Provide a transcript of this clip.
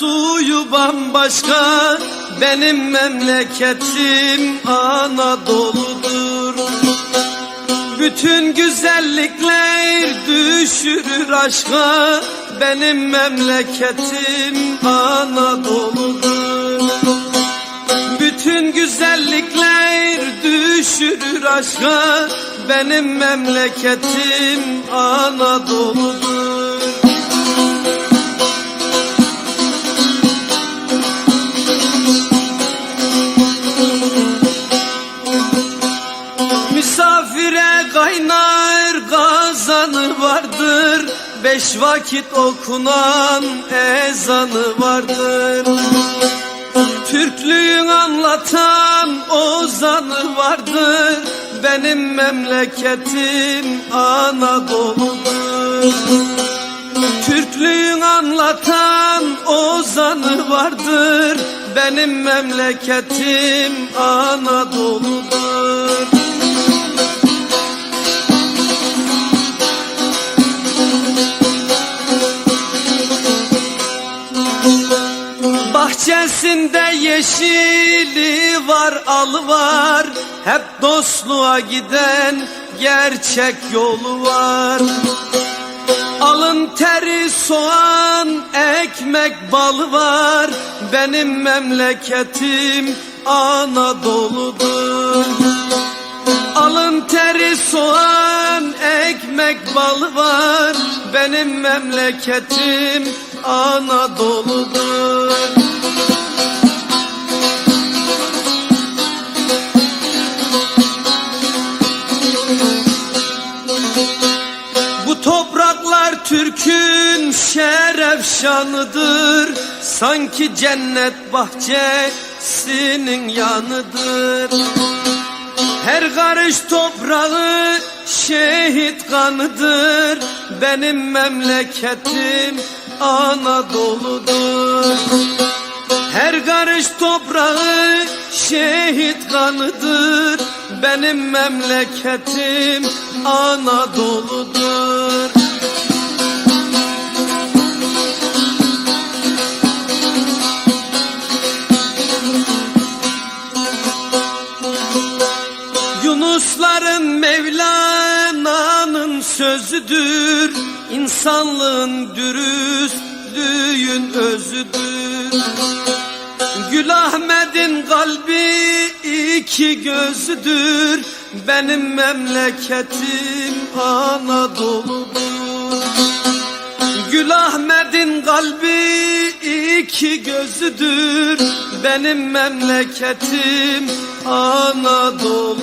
suyu bambaşka Benim memleketim Anadolu'dur. Bütün güzellikler düşürür aşka Benim memleketim Anadolu'dur. Bütün güzellikler düşürür aşka Benim memleketim Anadolu'dur Misafire kaynar kazanı vardır. Beş vakit okunan ezanı vardır. Türklüğün anlatan ozanı vardır. Benim memleketim Anadolu'dur. Türklüğün anlatan ozanı vardır. Benim memleketim Anadolu'dur Bahçesinde yeşili var, alı var. Hep dostluğa giden gerçek yolu var. Alın teri, soğan, ekmek, balı var. Benim memleketim Anadolu'dur. Alın teri, soğan, ekmek, balı var. Benim memleketim Anadolu'dur topraklar Türk'ün şeref şanıdır. Sanki cennet bahçesinin yanıdır. Her karış toprağı şehit kanıdır. Benim memleketim Anadolu'dur. Her karış toprağı şehit kanıdır. Benim memleketim Anadolu'dur Yunusların Mevlana'nın sözüdür İnsanlığın dürüstlüğün özüdür. Gül Ahmet'in kalbi iki gözüdür Benim memleketim Anadolu'dur. Gül Ahmet'in kalbi iki gözüdür Benim memleketim Anadolu'dur